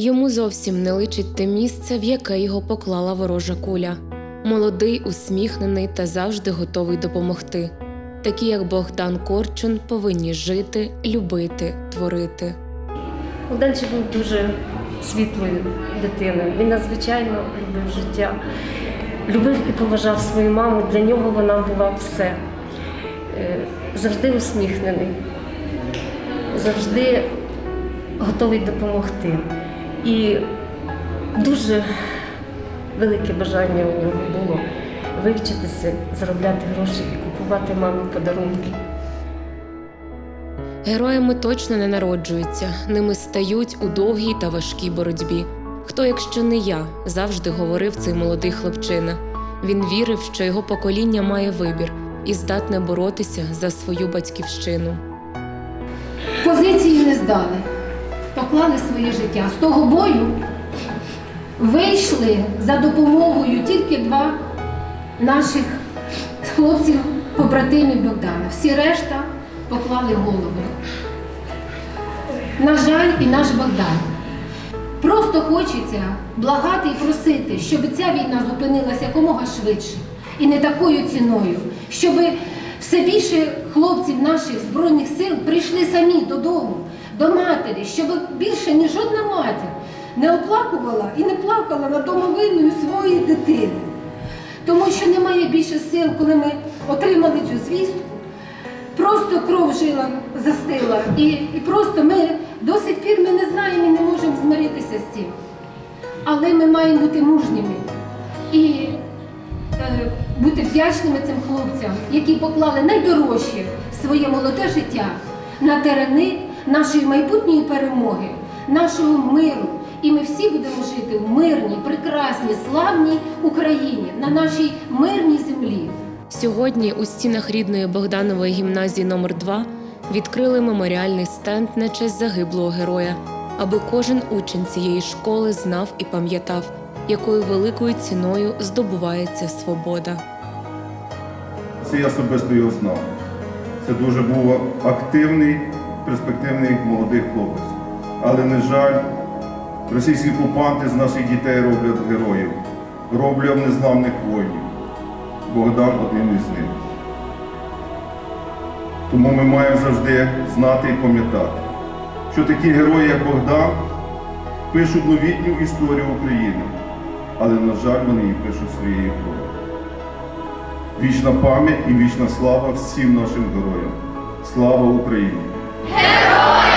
Йому зовсім не личить те місце, в яке його поклала ворожа куля. Молодий, усміхнений та завжди готовий допомогти. Такі, як Богдан Корчун, повинні жити, любити, творити. Богданчик був дуже світлою дитиною. Він надзвичайно любив життя, любив і поважав свою маму. Для нього вона була все. Е, Завжди усміхнений, завжди готовий допомогти. І дуже велике бажання у нього було вивчитися, заробляти гроші і купувати мамі подарунки. Героями точно не народжуються, ними стають у довгій та важкій боротьбі. Хто, якщо не я, завжди говорив цей молодий хлопчина. Він вірив, що його покоління має вибір і здатне боротися за свою батьківщину. Позиції не здали, поклали своє життя. З того бою вийшли за допомогою тільки два наших хлопців, побратимів Богдана. Всі решта поклали голови. На жаль, і наш Богдан. Просто хочеться благати і просити, щоб ця війна зупинилася якомога швидше і не такою ціною, щоб все більше хлопців наших збройних сил прийшли самі додому, до матері, щоб більше ні жодна матір не оплакувала і не плакала над домовиною своєї дитини. Тому що немає більше сил, коли ми отримали цю звістку. Просто кров жила застила. І, і просто ми до сих пір ми не знаємо і не можемо змиритися з цим. Але ми маємо бути мужніми і е, бути вдячними цим хлопцям, які поклали найдорожче своє молоде життя на терени нашої майбутньої перемоги, нашого миру. І ми всі будемо жити в мирній, прекрасній, славній Україні, на нашій мирній землі. Сьогодні у стінах рідної Богданової гімназії номер 2 відкрили меморіальний стенд на честь загиблого героя, аби кожен учень цієї школи знав і пам'ятав, якою великою ціною здобувається свобода. Це я особисто його знав. Це дуже був активний, перспективний молодий хлопець. Але, на жаль, російські окупанти з наших дітей роблять героїв, роблять незламних воїнів. Богдан один із них. Тому ми маємо завжди знати і пам'ятати, що такі герої, як Богдан, пишуть новітню історію України, але, на жаль, вони її пишуть своєю кров'ю. Вічна пам'ять і вічна слава всім нашим героям. Слава Україні! Herói!